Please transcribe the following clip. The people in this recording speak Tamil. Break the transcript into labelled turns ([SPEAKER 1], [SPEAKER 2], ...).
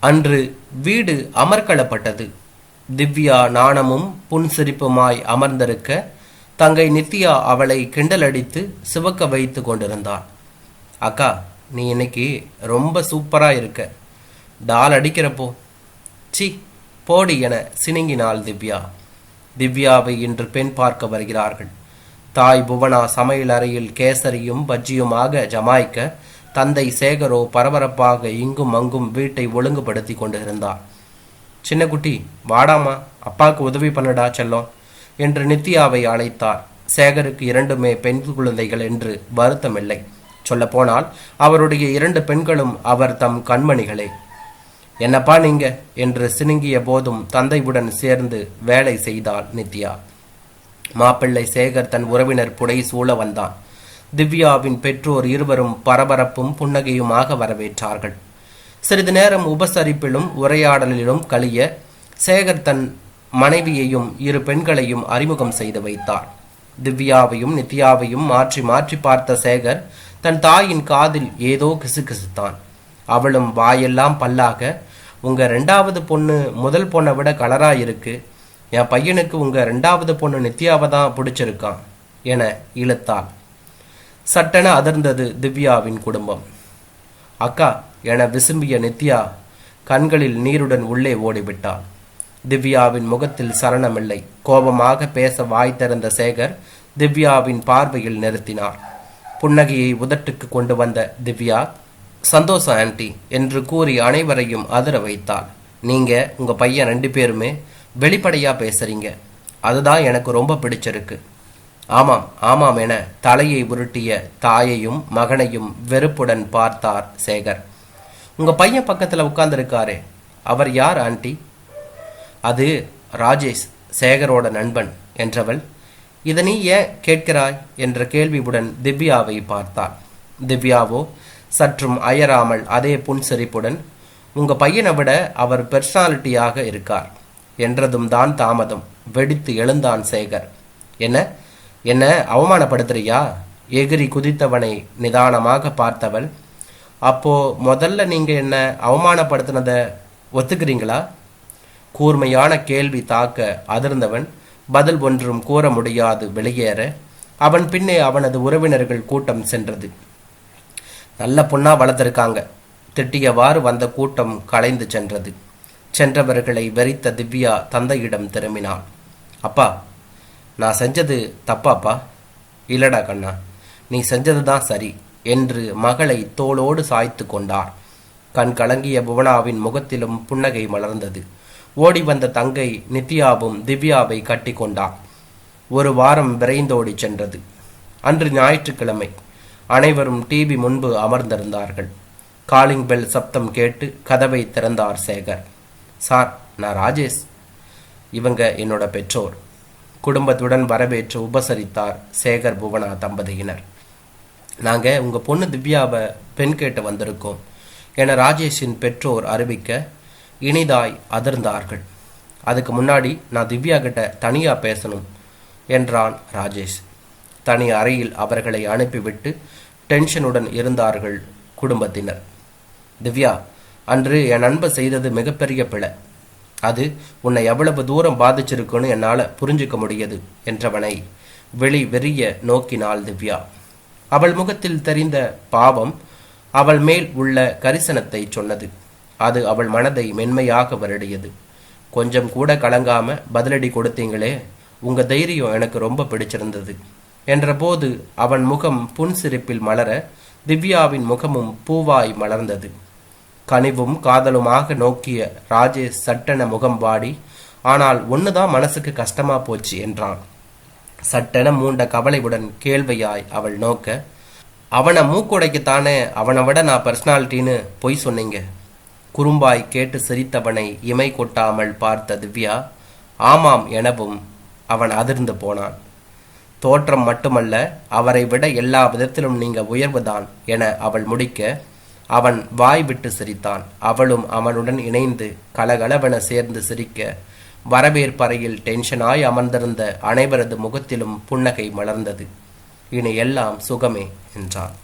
[SPEAKER 1] அன்று வீடு அமர்க்களப்பட்டது திவ்யா நாணமும் புன்சிரிப்புமாய் அமர்ந்திருக்க தங்கை நித்யா அவளை கிண்டலடித்து சிவக்க வைத்து கொண்டிருந்தாள். அக்கா நீ இன்னைக்கு ரொம்ப சூப்பரா இருக்க. டால் அடிக்கிறப்போ. சி போடி என சினுங்கினாள் திவ்யா. திவ்யாவை இன்று பெண் பார்க்க வருகிறார்கள். தாய் புவனா சமையல் அறையில் கேசரியும் பஜ்ஜியுமாக ஜமாய்க்க தந்தை சேகரோ பரபரப்பாக இங்கும் அங்கும் வீட்டை ஒழுங்குபடுத்தி கொண்டிருந்தார். சின்ன குட்டி வாடாமா அப்பாவுக்கு உதவி பண்ணடா செல்லம் என்று நித்யாவை அழைத்தார். சேகருக்கு இரண்டுமே பெண் குழந்தைகள் என்று வருத்தமில்லை. சொல்லப்போனால் அவருடைய இரண்டு பெண்களும் அவர் தம் கண்மணிகளே. என்னப்பா நீங்க? என்று சினுங்கிய போதும் தந்தையுடன் சேர்ந்து வேலை செய்தாள் நித்யா. மாப்பிள்ளை சேகர் தன் உறவினர் புடை சூழ வந்தான். திவ்யாவின் பெற்றோர் இருவரும் பரபரப்பும் புன்னகையுமாக வரவேற்றார்கள். சிறிது நேரம் உபசரிப்பிலும் உரையாடலிலும் கழிய சேகர் தன் மனைவியையும் இரு பெண்களையும் அறிமுகம் செய்து வைத்தார். திவ்யாவையும் நித்யாவையும் மாற்றி மாற்றி பார்த்த சேகர் தன் தாயின் காதில் ஏதோ கிசுகிசுத்தான். அவளும் வாயெல்லாம் பல்லாக உங்க ரெண்டாவது பொண்ணு முதல் பொண்ணை விட கலரா இருக்கு. என் பையனுக்கு உங்க ரெண்டாவது பொண்ணு நித்யாவை தான் பிடிச்சிருக்கான் என இழுத்தாள். சட்டென அதிர்ந்தது திவ்யாவின் குடும்பம். அக்கா என விசும்பிய நித்யா கண்களில் நீருடன் உள்ளே ஓடிவிட்டாள். திவ்யாவின் முகத்தில் சலனமில்லை. கோபமாக பேச வாய் திறந்த சேகர் திவ்யாவின் பார்வையில் நிறுத்தினார். புன்னகையை உதட்டுக்கு கொண்டு வந்த திவ்யா சந்தோஷம் ஆன்டி என்று கூறி அனைவரையும் அதிர வைத்தாள். நீங்க உங்க பையன் ரெண்டு பேருமே வெளிப்படையா பேசுறீங்க. அதுதான் எனக்கு ரொம்ப பிடிச்சிருக்கு. ஆமாம் ஆமாம் என தலையை உருட்டிய தாயையும் மகனையும் வெறுப்புடன் பார்த்தார் சேகர். உங்க பையன் பக்கத்துல உட்கார்ந்துருக்காரு அவர் யார் ஆண்டி? அது ராஜேஷ் சேகரோட நண்பன் என்றவள். இதை நீ ஏன் கேட்கிறாய்? என்ற கேள்வியுடன் திவ்யாவை பார்த்தாள். திவ்யாவோ சற்றும் அயராமல் அதே புன்சிரிப்புடன் உங்க பையனை விட அவர் பெர்சனாலிட்டியாக இருக்கார் என்றதும் தான் தாமதம் வெடித்து எழுந்தான் சேகர் என்ன என்ன அவமானப்படுத்துறியா? எகிரி குதித்தவனை நிதானமாக பார்த்தவள். அப்போ முதல்ல நீங்கள் என்ன அவமானப்படுத்தினத ஒத்துக்கிறீங்களா? கூர்மையான கேள்வி தாக்க அதிர்ந்தவன் பதில் ஒன்றும் கூற முடியாது வெளியேற. அவன் பின்னே அவனது உறவினர்கள் கூட்டம் சென்றது. நல்ல பொண்ணா வளர்த்திருக்காங்க. திட்டியவாறு வந்த கூட்டம் கலைந்து சென்றது. சென்றவர்களை வெறித்த திவ்யா தந்தையிடம் திரும்பினாள். அப்பா நான் செஞ்சது தப்பாப்பா? இல்லடா கண்ணா நீ செஞ்சது தான் சரி என்று மகளை தோளோடு சாய்த்து கொண்டார். கண் கலங்கிய புவனாவின் முகத்திலும் புன்னகை மலர்ந்தது. ஓடி வந்த தங்கை நித்யாவும் திவ்யாவை கட்டி கொண்டார். ஒரு வாரம் விரைந்தோடி சென்றது. அன்று ஞாயிற்றுக்கிழமை. அனைவரும் டிவி முன்பு அமர்ந்திருந்தார்கள். காலிங் பெல் சப்தம் கேட்டு கதவை திறந்தார் சேகர். சார் நான் ராஜேஷ். இவங்க என்னோட பெற்றோர். குடும்பத்துடன் வரவேற்று உபசரித்தார் சேகர் புவனா தம்பதியினர். நாங்கள் உங்கள் பொண்ணு திவ்யாவை பெண் கேட்டு வந்திருக்கோம் என ராஜேஷின் பெற்றோர் அறிவிக்க இனிதாய் அதிர்ந்தார்கள். அதுக்கு முன்னாடி நான் திவ்யா கிட்ட தனியாக பேசணும் என்றான் ராஜேஷ். தனி அறையில் அவர்களை அனுப்பிவிட்டு டென்ஷனுடன் இருந்தார்கள் குடும்பத்தினர். திவ்யா அன்று என் நண்பர் செய்தது மிகப்பெரிய பிழை. அது உன்னை எவ்வளவு தூரம் பாதிச்சிருக்குன்னு என்னால் புரிஞ்சுக்க முடியுது என்றவனை வெளி வெறிய நோக்கினாள் திவ்யா. அவள் முகத்தில் தெரிந்த பாவம் அவள் மேல் உள்ள கரிசனத்தை சொன்னது. அது அவள் மனதை மென்மையாக வருடியது. கொஞ்சம் கூட கலங்காம பதிலடி கொடுத்தீங்களே உங்க தைரியம் எனக்கு ரொம்ப பிடிச்சிருந்தது என்றபோது அவன் முகம் புன்சிரிப்பில் மலர திவ்யாவின் முகமும் பூவாய் மலர்ந்தது. கனிவும் காதலுமாக நோக்கிய ராஜேஷ் சட்டென முகம் வாடி ஆனால் ஒண்ணுதான் மனசுக்கு கஷ்டமா போச்சு என்றான். சட்டென மூண்ட கவலையுடன் கேள்வியாய் அவள் நோக்க அவனை மூக்குடைக்குத்தானே அவனை விட நான் பர்சனாலிட்டின்னு பொய் சொன்னீங்க குறும்பாய் கேட்டு சிரித்தவனை இமை கொட்டாமல் பார்த்த திவ்யா ஆமாம் எனவும் அவன் அதிர்ந்து போனான். தோற்றம் மட்டுமல்ல அவரை விட எல்லா விதத்திலும் நீங்க உயர்வுதான் என அவள் முடிக்க அவன் வாய் விட்டு சிரித்தான். அவளும் அவனுடன் இணைந்து கலகலவென சேர்ந்து சிரிக்க வரவேற்பறையில் டென்ஷனாய் அமர்ந்திருந்த அனைவரது முகத்திலும் புன்னகை மலர்ந்தது. இனி எல்லாம் சுகமே என்றான்.